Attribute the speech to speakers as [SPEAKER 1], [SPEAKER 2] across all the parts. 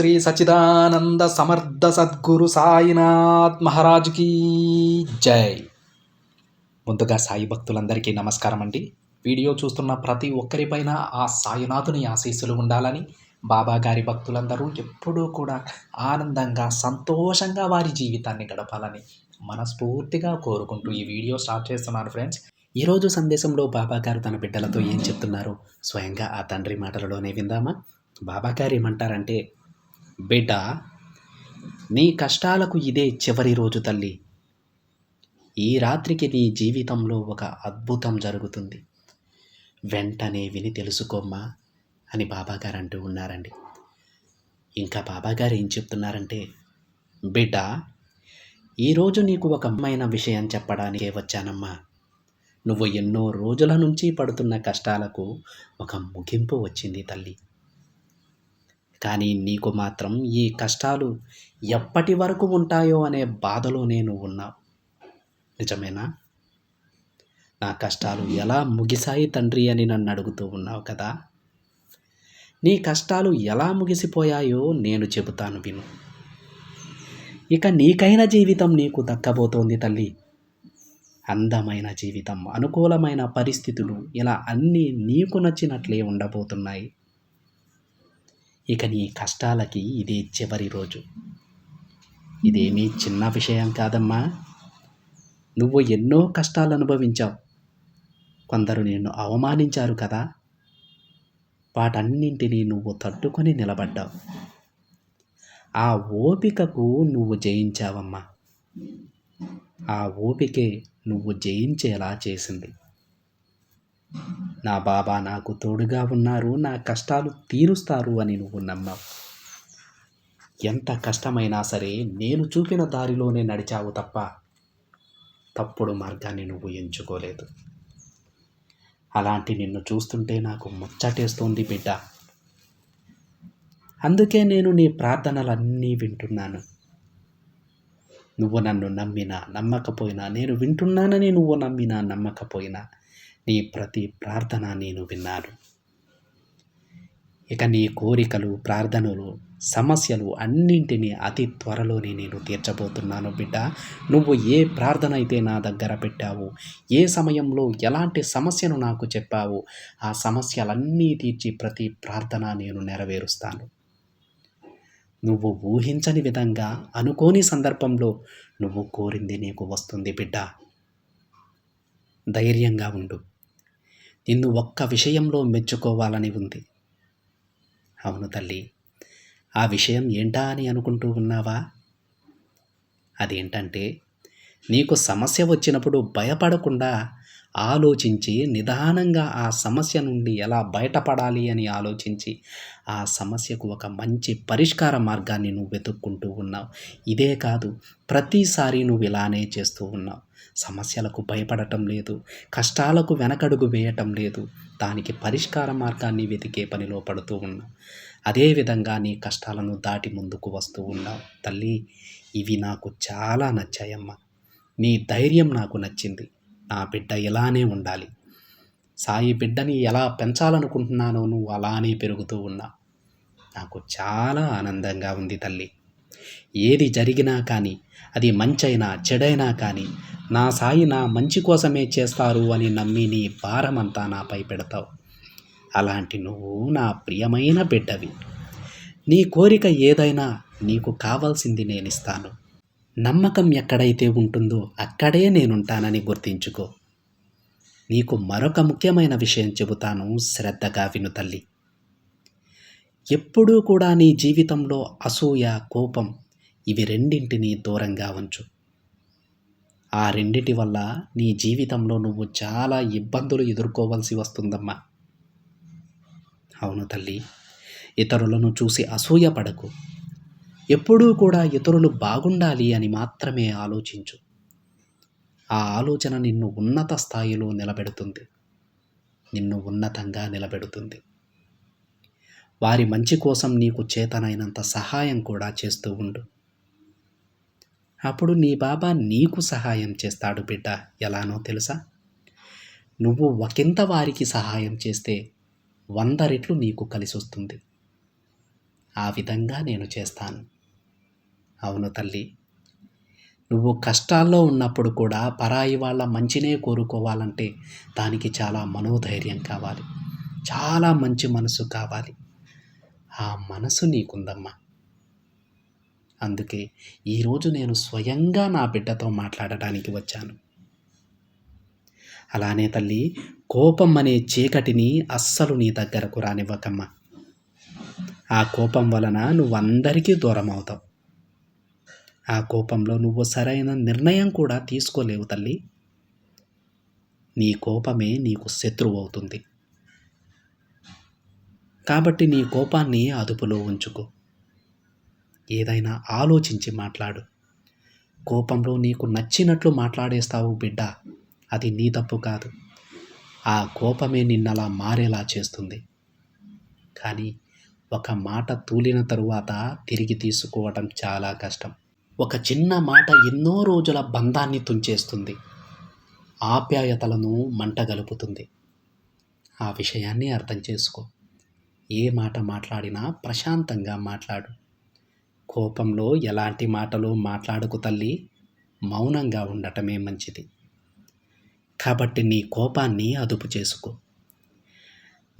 [SPEAKER 1] శ్రీ సచిదానంద సమర్థ సద్గురు సాయినాథ్ మహారాజ్కి జై. ముందుగా సాయి భక్తులందరికీ నమస్కారం అండి. వీడియో చూస్తున్న ప్రతి ఒక్కరిపైన ఆ సాయినాథుని ఆశీస్సులు ఉండాలని బాబా గారి భక్తులందరూ ఎప్పుడూ కూడా ఆనందంగా సంతోషంగా వారి జీవితాన్ని గడపాలని మనస్ఫూర్తిగా కోరుకుంటూ ఈ వీడియో స్టార్ట్ చేస్తున్నాను ఫ్రెండ్స్. ఈరోజు సందేశంలో బాబా గారు తన బిడ్డలతో ఏం చెప్తున్నారో? స్వయంగా ఆ తండ్రి మాటలలోనే విందామా? బాబా గారు ఏమంటారంటే బిడ్డ నీ కష్టాలకు ఇదే చివరి రోజు తల్లి. ఈ రాత్రికి నీ జీవితంలో ఒక అద్భుతం జరుగుతుంది. వెంటనే విని తెలుసుకోమ్మా అని బాబాగారు అంటూ ఉన్నారండి. ఇంకా బాబాగారు ఏం చెప్తున్నారంటే బిడ్డ ఈరోజు నీకు ఒక అమ్మైన విషయం చెప్పడానికే వచ్చానమ్మా. నువ్వు ఎన్నో రోజుల నుంచి పడుతున్న కష్టాలకు ఒక ముగింపు వచ్చింది తల్లి. కానీ నీకు మాత్రం ఈ కష్టాలు ఎప్పటి వరకు ఉంటాయో అనే బాధలో నేను ఉన్నావు. నిజమేనా? నా కష్టాలు ఎలా ముగిసాయి తండ్రి అని నన్ను అడుగుతూ ఉన్నావు కదా? నీ కష్టాలు ఎలా ముగిసిపోయాయో నేను చెబుతాను విను. ఇక నీకైన జీవితం నీకు దక్కబోతోంది తల్లి. అందమైన జీవితం అనుకూలమైన పరిస్థితులు ఇలా అన్నీ నీకు నచ్చినట్లే ఉండబోతున్నాయి. ఇక నీ కష్టాలకి ఇదే చివరి రోజు. ఇదేమీ చిన్న విషయం కాదమ్మా. నువ్వు ఎన్నో కష్టాలు అనుభవించావు. కొందరు నిన్ను అవమానించారు కదా. వాటన్నింటినీ నువ్వు తట్టుకొని నిలబడ్డావు. ఆ ఓపికకు నువ్వు జయించావమ్మా. ఆ ఓపికే నువ్వు జయించేలా చేసింది. నా బాబా నాకు తోడుగా ఉన్నారు నా కష్టాలు తీరుస్తారు అని నువ్వు నమ్మావు. ఎంత కష్టమైనా సరే నేను చూపిన దారిలోనే నడిచావు తప్ప తప్పుడు మార్గాన్ని నువ్వు ఎంచుకోలేదు. అలాంటి నిన్ను చూస్తుంటే నాకు ముచ్చటేస్తోంది బిడ్డ. అందుకే నేను నీ ప్రార్థనలన్నీ వింటున్నాను. నువ్వు నన్ను నమ్మినా నమ్మకపోయినా నేను వింటున్నానని నువ్వు నమ్మినా నమ్మకపోయినా నీ ప్రతి ప్రార్థన నేను విన్నాను. ఇక నీ కోరికలు ప్రార్థనలు సమస్యలు అన్నింటినీ అతి త్వరలోనే నేను తీర్చబోతున్నాను బిడ్డ. నువ్వు ఏ ప్రార్థన అయితే నా దగ్గర పెట్టావు ఏ సమయంలో ఎలాంటి సమస్యను నాకు చెప్పావు ఆ సమస్యలన్నీ తీర్చి ప్రతి ప్రార్థన నేను నెరవేరుస్తాను. నువ్వు ఊహించని విధంగా అనుకోని సందర్భంలో నువ్వు కోరింది నీకు వస్తుంది బిడ్డ. ధైర్యంగా ఉండు. నిన్ను ఒక్క విషయంలో మెచ్చుకోవాలని ఉంది. అవును తల్లి ఆ విషయం ఏంటా అని అనుకుంటూ ఉన్నావా? అదేంటంటే నీకు సమస్య వచ్చినప్పుడు భయపడకుండా ఆలోచించి నిదానంగా ఆ సమస్య నుండి ఎలా బయటపడాలి అని ఆలోచించి ఆ సమస్యకు ఒక మంచి పరిష్కార మార్గాన్ని నువ్వు వెతుక్కుంటూ ఉన్నావు. ఇదే కాదు ప్రతిసారి నువ్వు ఇలానే చేస్తూ ఉన్నావు. సమస్యలకు భయపడటం లేదు కష్టాలకు వెనకడుగు వేయటం లేదు దానికి పరిష్కార మార్గాన్ని వెతికే పనిలో పడుతూ ఉన్నావు. అదేవిధంగా నీ కష్టాలను దాటి ముందుకు వస్తూ ఉన్నావు. తల్లి ఇవి నాకు చాలా నచ్చాయమ్మా. నీ ధైర్యం నాకు నచ్చింది. నా బిడ్డ ఇలానే ఉండాలి. సాయి బిడ్డని ఎలా పెంచాలనుకుంటున్నానో నువ్వు అలానే పెరుగుతూ ఉన్నా. నాకు చాలా ఆనందంగా ఉంది తల్లి. ఏది జరిగినా కానీ అది మంచైనా చెడైనా కానీ నా సాయి నా మంచి కోసమే చేస్తారు అని నమ్మి నీ భారమంతా నాపై పెడతావు. అలాంటి నువ్వు నా ప్రియమైన బిడ్డవి. నీ కోరిక ఏదైనా నీకు కావాల్సింది నేనిస్తాను. నమ్మకం ఎక్కడైతే ఉంటుందో అక్కడే నేనుంటానని గుర్తించుకో. నీకు మరొక ముఖ్యమైన విషయం చెబుతాను శ్రద్ధగా విను తల్లి. ఎప్పుడూ కూడా నీ జీవితంలో అసూయ కోపం ఇవి రెండింటినీ దూరంగా ఉంచు. ఆ రెండిటి వల్ల నీ జీవితంలో నువ్వు చాలా ఇబ్బందులు ఎదుర్కోవాల్సి వస్తుందమ్మా. అవును తల్లి ఇతరులను చూసి అసూయ పడకు. ఎప్పుడూ కూడా ఇతరులు బాగుండాలి అని మాత్రమే ఆలోచించు. ఆ ఆలోచన నిన్ను ఉన్నత స్థాయిలో నిలబెడుతుంది. నిన్ను ఉన్నతంగా నిలబెడుతుంది. వారి మంచి కోసం నీకు చేతనైనంత సహాయం కూడా చేస్తూ ఉండు. అప్పుడు నీ బాబా నీకు సహాయం చేస్తాడు బిడ్డ. ఎలానో తెలుసా? నువ్వు ఒకంత వారికి సహాయం చేస్తే వంద రెట్లు నీకు కలిసి వస్తుంది ఆ విధంగా నేను చేస్తాను. అవును తల్లి. నువ్వు కష్టాల్లో ఉన్నప్పుడు కూడా పరాయి వాళ్ళ మంచినే కోరుకోవాలంటే దానికి చాలా మనోధైర్యం కావాలి. చాలా మంచి మనసు కావాలి. ఆ మనసు నీకుందమ్మా. అందుకే ఈరోజు నేను స్వయంగా నా బిడ్డతో మాట్లాడడానికి వచ్చాను. అలానే తల్లి కోపం అనే చీకటిని అస్సలు నీ దగ్గరకు రానివ్వకమ్మా. ఆ కోపం వలన నువ్వందరికీ దూరం అవుతావు ఆ కోపంలో నువ్వు సరైన నిర్ణయం కూడా తీసుకోలేవు తల్లి. నీ కోపమే నీకు శత్రువు అవుతుంది. కాబట్టి నీ కోపాన్ని అదుపులో ఉంచుకో. ఏదైనా ఆలోచించి మాట్లాడు. కోపంలో నీకు నచ్చినట్లు మాట్లాడేస్తావు బిడ్డ. అది నీ తప్పు కాదు. ఆ కోపమే నిన్నలా మారేలా చేస్తుంది. కానీ ఒక మాట తూలిన తరువాత తిరిగి తీసుకోవడం చాలా కష్టం. ఒక చిన్న మాట ఎన్నో రోజుల బంధాన్ని తుంచేస్తుంది. ఆప్యాయతలను మంటగలుపుతుంది. ఆ విషయాన్ని అర్థం చేసుకో. ఏ మాట మాట్లాడినా ప్రశాంతంగా మాట్లాడు. కోపంలో ఎలాంటి మాటలు మాట్లాడుకు తల్లి మౌనంగా ఉండటమే మంచిది. కాబట్టి నీ కోపాన్ని అదుపు చేసుకో.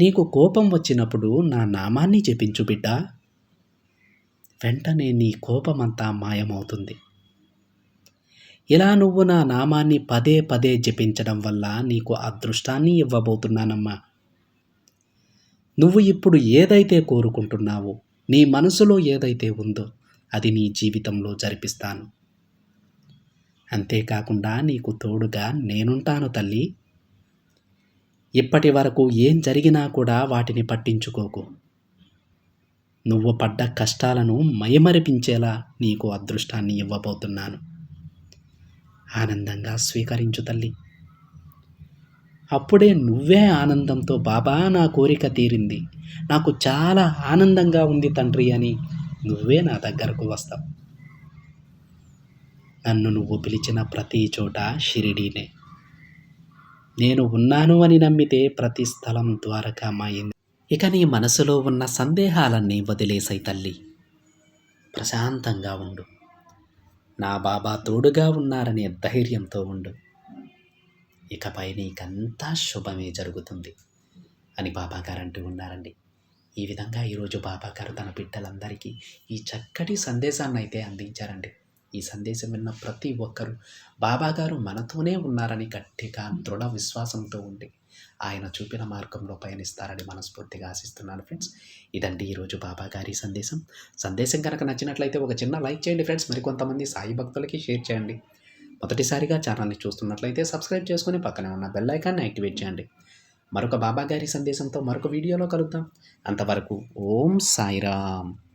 [SPEAKER 1] నీకు కోపం వచ్చినప్పుడు నా నామాన్ని జపించు బిడ్డ. వెంటనే నీ కోపమంతా మాయమవుతుంది. ఇలా నువ్వు నా నామాన్ని పదే పదే జపించడం వల్ల నీకు అదృష్టాన్ని ఇవ్వబోతున్నానమ్మా. నువ్వు ఇప్పుడు ఏదైతే కోరుకుంటున్నావో నీ మనసులో ఏదైతే ఉందో అది నీ జీవితంలో జరిపిస్తాను. అంతేకాకుండా నీకు తోడుగా నేనుంటాను తల్లి. ఇప్పటి వరకు ఏం జరిగినా కూడా వాటిని పట్టించుకోకు. నువ్వు పడ్డ కష్టాలను మయమరిపించేలా నీకు అదృష్టాన్ని ఇవ్వబోతున్నాను. ఆనందంగా స్వీకరించు తల్లి. అప్పుడే నువ్వే ఆనందంతో బాబా నా కోరిక తీరింది. నాకు చాలా ఆనందంగా ఉంది తండ్రి అని నువ్వే నా దగ్గరకు వస్తావు. నన్ను నువ్వు పిలిచిన ప్రతి చోట షిరిడీనే. నేను ఉన్నాను అని నమ్మితే ప్రతి స్థలం ద్వారకామాయింది ఇక నీ మనసులో ఉన్న సందేహాలన్నీ వదిలేసై తల్లి. ప్రశాంతంగా ఉండు. నా బాబా తోడుగా ఉన్నారనే ధైర్యంతో ఉండు. ఇకపై నీకంతా శుభమే జరుగుతుంది అని బాబాగారు అంటూ ఉన్నారండి. ఈ విధంగా ఈరోజు బాబాగారు తన బిడ్డలందరికీ ఈ చక్కటి సందేశాన్ని అయితే అందించారండి. ఈ సందేశం విన్న ప్రతి ఒక్కరూ బాబాగారు మనతోనే ఉన్నారని గట్టిగా దృఢ విశ్వాసంతో ఉండి ఆయన చూపిన మార్గంలో పయనిస్తారని మనస్ఫూర్తిగా ఆశిస్తున్నాను ఫ్రెండ్స్. ఇదండి ఈరోజు బాబా గారి సందేశం. సందేశం కనుక నచ్చినట్లయితే ఒక చిన్న లైక్ చేయండి ఫ్రెండ్స్. మరికొంతమంది సాయి భక్తులకి షేర్ చేయండి. మొదటిసారిగా ఛానల్ని చూస్తున్నట్లయితే సబ్స్క్రైబ్ చేసుకుని పక్కనే ఉన్న బెల్ ఐకాన్ని యాక్టివేట్ చేయండి. మరొక బాబా గారి సందేశంతో మరొక వీడియోలో కలుద్దాం. అంతవరకు ఓం సాయిరామ్.